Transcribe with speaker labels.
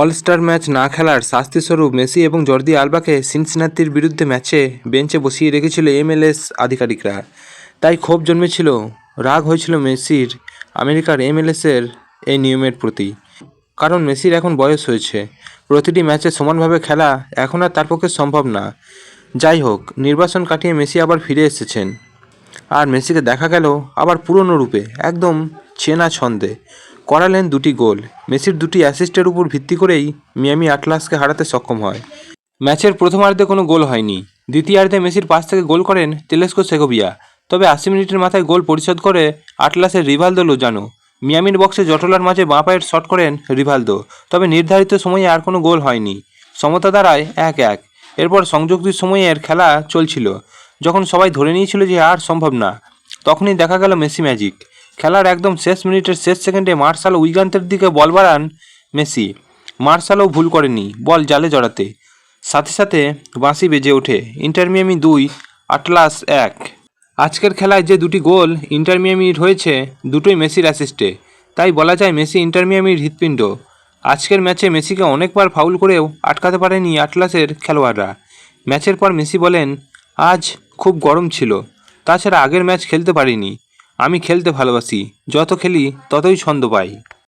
Speaker 1: All star match না খেলার শাস্তিস্বরূপ Messi এবং জর্দি আলবাকে সিনসিনাতির বিরুদ্ধে ম্যাচে বেঞ্চে বসিয়ে রেখেছিল এমএলএস আধিকারিকরা। তাই ক্ষোভ জন্মেছিল, রাগ হয়েছিল মেসির, আমেরিকার এমএলএসের এই নিয়মের প্রতি। কারণ মেসির এখন বয়স হয়েছে। প্রতিটি ম্যাচে সমানভাবে খেলা এখন আর তার পক্ষে সম্ভব না। যাই হোক নির্বাসন কাটিয়ে মেসি আবার ফিরে এসেছেন। আর মেসিকে দেখা গেল আবার পুরনো রূপে, একদম চেনা ছন্দে। করালেন দুটি গোল। মেসির দুটি অ্যাসিস্টের উপর ভিত্তি করেই মিয়ামি আটলাসকে হারাতে সক্ষম হয়। ম্যাচের প্রথমার্ধে কোনো গোল হয়নি। দ্বিতীয়ার্ধে মেসির পাশ থেকে গোল করেন তেলেস্কো সেগোবিয়া। তবে আশি মিনিটের মাথায় গোল পরিশোধ করে আটলাসের রিভালদো লোজানো। মিয়ামির বক্সে জটলার মাঝে বাঁ পায়ের শট করেন রিভালদো। তবে নির্ধারিত সময়ে আর কোনো গোল হয়নি। সমতা দাঁড়ায় এক এক এরপর সংযুক্তি সময়ের খেলা চলছিল। যখন সবাই ধরে নিয়েছিল যে আর সম্ভব না, তখনই দেখা গেল মেসি ম্যাজিক। খেলার একদম শেষ মিনিটের শেষ সেকেন্ডে মার্শাল উইগান্তের দিকে বল বাড়ান মেসি। মার্শালও ভুল করেনি, বল জালে জড়াতে। সাথে সাথে বাঁশি বেজে ওঠে। ইন্টারমিয়ামি দুই, আটলাস এক। আজকের খেলায় যে দুটি গোল ইন্টার মিয়ামির হয়েছে, দুটোই মেসির অ্যাসিস্টে তাই বলা যায় মেসি ইন্টারমিয়ামির হৃৎপিণ্ড। আজকের ম্যাচে মেসিকে অনেকবার ফাউল করেও আটকাতে পারেনি আটলাসের খেলোয়াড়রা। ম্যাচের পর মেসি বলেন, আজ খুব গরম ছিল। তাছাড়া আগের ম্যাচ খেলতে পারিনি। আমি খেলতে ভালোবাসি যত খেলি ততই ছন্দ পাই।